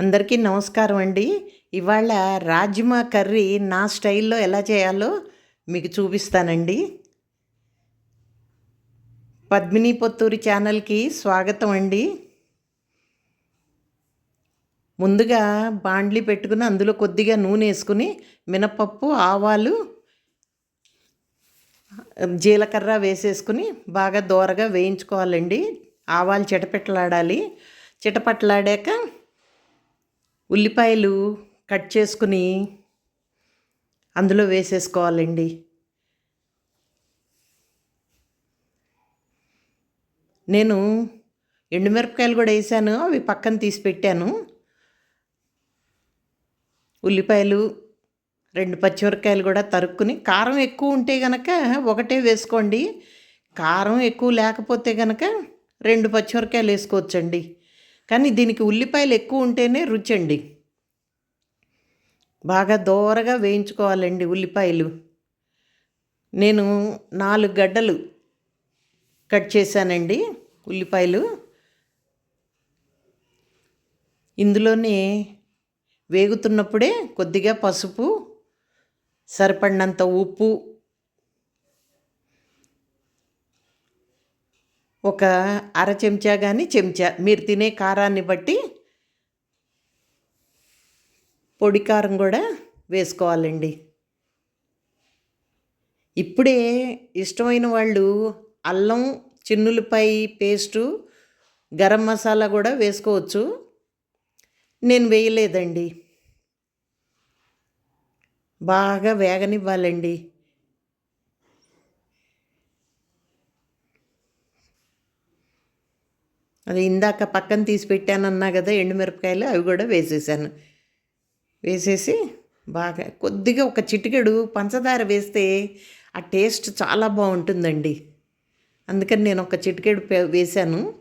అందరికీ నమస్కారం అండి. ఇవాళ రాజ్మా కర్రీ నా స్టైల్లో ఎలా చేయాలో మీకు చూపిస్తానండి. పద్మిని పొత్తూరి ఛానల్కి స్వాగతం అండి. ముందుగా బాండ్లీ పెట్టుకుని అందులో కొద్దిగా నూనె వేసుకుని మినపప్పు ఆవాలు జీలకర్ర వేసేసుకుని బాగా దోరగా వేయించుకోవాలండి. ఆవాలు చిటపెట్టలాడాలి చిటపట్లాడాక ఉల్లిపాయలు కట్ చేసుకుని అందులో వేసేసుకోవాలండి. నేను ఎండుమిరపకాయలు కూడా వేసాను అవి పక్కన తీసి పెట్టాను. ఉల్లిపాయలు రెండు పచ్చిమిరపకాయలు కూడా తరుక్కుని కారం ఎక్కువ ఉంటే గనక ఒకటే వేసుకోండి. కారం ఎక్కువ లేకపోతే కనుక రెండు పచ్చిమిరపకాయలు వేసుకోవచ్చండి. కానీ దీనికి ఉల్లిపాయలు ఎక్కువ ఉంటేనే రుచి అండి బాగా దోరగా వేయించుకోవాలండి ఉల్లిపాయలు. నేను నాలుగు గడ్డలు కట్ చేశానండి ఉల్లిపాయలు. ఇందులోనే వేగుతున్నప్పుడే కొద్దిగా పసుపు సరిపడినంత ఉప్పు ఒక అర చెంచా కానీ చెంచా. మీరు తినే కారాన్ని బట్టి పొడి కారం కూడా వేసుకోవాలండి. ఇప్పుడే ఇష్టమైన వాళ్ళు అల్లం చిన్నులపై పేస్టు గరం మసాలా కూడా వేసుకోవచ్చు. నేను వేయలేదండి. బాగా వేగనివ్వాలండి. అది ఇందాక పక్కన తీసి పెట్టానన్నా కదా ఎండుమిరపకాయలు అవి కూడా వేసేసాను. వేసేసి బాగా కొద్దిగా ఒక చిటికెడు పంచదార వేస్తే ఆ టేస్ట్ చాలా బాగుంటుందండి. అందుకని నేను ఒక చిటికెడు వేశాను.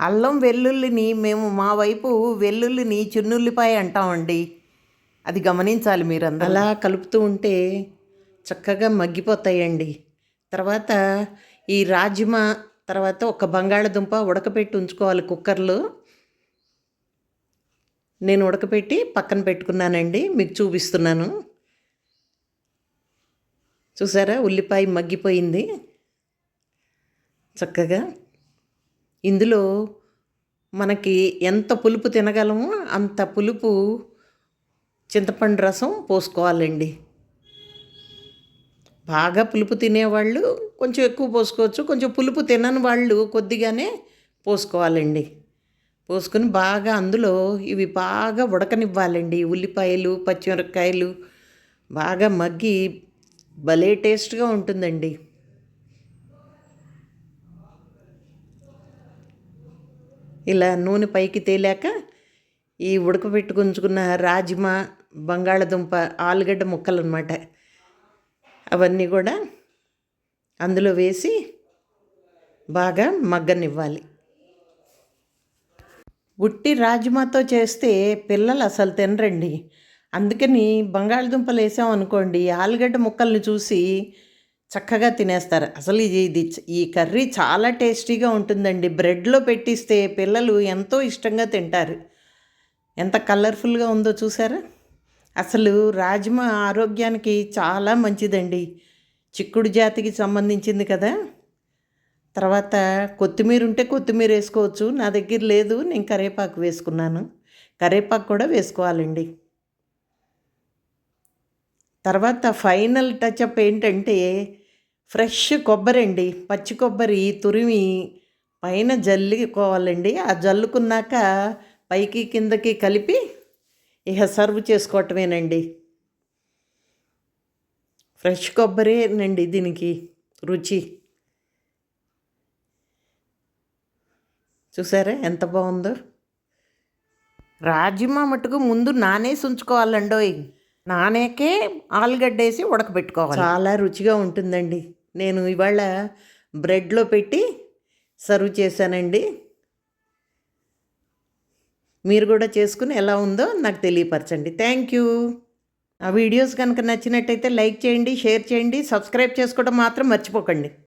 అల్లం వెల్లుల్లిని మేము మా వైపు వెల్లుల్లిని చిన్నుల్లిపాయ అంటామండి. అది గమనించాలి మీరు అలా కలుపుతూ ఉంటే చక్కగా మగ్గిపోతాయండి. తర్వాత ఈ రాజ్మా తర్వాత ఒక బంగాళదుంప ఉడకపెట్టి ఉంచుకోవాలి కుక్కర్లో. నేను ఉడకపెట్టి పక్కన పెట్టుకున్నానండి మీకు చూపిస్తున్నాను. చూసారా? ఉల్లిపాయ మగ్గిపోయింది. చక్కగా. ఇందులో మనకి ఎంత పులుపు తినగలమో అంత పులుపు చింతపండు రసం పోసుకోవాలండి. బాగా పులుపు తినేవాళ్ళు కొంచెం ఎక్కువ పోసుకోవచ్చు. కొంచెం పులుపు తినని వాళ్ళు కొద్దిగానే పోసుకోవాలండి. పోసుకొని బాగా అందులో ఇవి బాగా ఉడకనివ్వాలండి. ఉల్లిపాయలు పచ్చిమిరపకాయలు బాగా మగ్గి భలే టేస్ట్గా ఉంటుందండి. ఇలా నూనె పైకి తేలాక ఈ ఉడకబెట్టుకుంచుకున్న రాజ్మా బంగాళదుంప ఆలుగడ్డ ముక్కలు అనమాట అవన్నీ కూడా అందులో వేసి బాగా మగ్గనివ్వాలి. ఉట్టి రాజ్మాతో చేస్తే పిల్లలు అసలు తినరండి. అందుకని బంగాళదుంపలు వేసామనుకోండి ఆలుగడ్డ ముక్కల్ని చూసి చక్కగా తినేస్తారు. అసలు ఇది ఇది ఈ కర్రీ చాలా టేస్టీగా ఉంటుందండి. బ్రెడ్లో పెట్టిస్తే పిల్లలు ఎంతో ఇష్టంగా తింటారు. ఎంత కలర్ఫుల్గా ఉందో చూసారా? అసలు రాజ్మా ఆరోగ్యానికి చాలా మంచిదండి. చిక్కుడు జాతికి సంబంధించింది కదా. తర్వాత కొత్తిమీర ఉంటే కొత్తిమీర వేసుకోవచ్చు. నా దగ్గర లేదు నేను కరేపాకు వేసుకున్నాను. కరేపాకు కూడా వేసుకోవాలండి. తర్వాత ఫైనల్ టచ్అప్ ఏంటంటే ఫ్రెష్ కొబ్బరి అండి పచ్చి కొబ్బరి తురిమి పైన జల్లుకోవాలండి. ఆ జల్లుకున్నాక పైకి కిందకి కలిపి ఇక సర్వ్ చేసుకోవటమేనండి. ఫ్రెష్ కొబ్బరేనండి దీనికి రుచి. చూసారా ఎంత బాగుందో? రాజ్మా మటుకు ముందు నానేసి ఉంచుకోవాలండోయ్ నానేకే ఆలుగడ్డ వేసి ఉడకబెట్టుకోవాలి. చాలా రుచిగా ఉంటుందండి. నేను ఇవాళ బ్రెడ్లో పెట్టి సర్వ్ చేశానండి. మీరు కూడా చేసుకుని ఎలా ఉందో నాకు తెలియపరచండి. Thank you. ఆ వీడియోస్ కనుక నచ్చినట్టయితే లైక్ చేయండి షేర్ చేయండి సబ్స్క్రైబ్ చేసుకోవడం మాత్రం మర్చిపోకండి.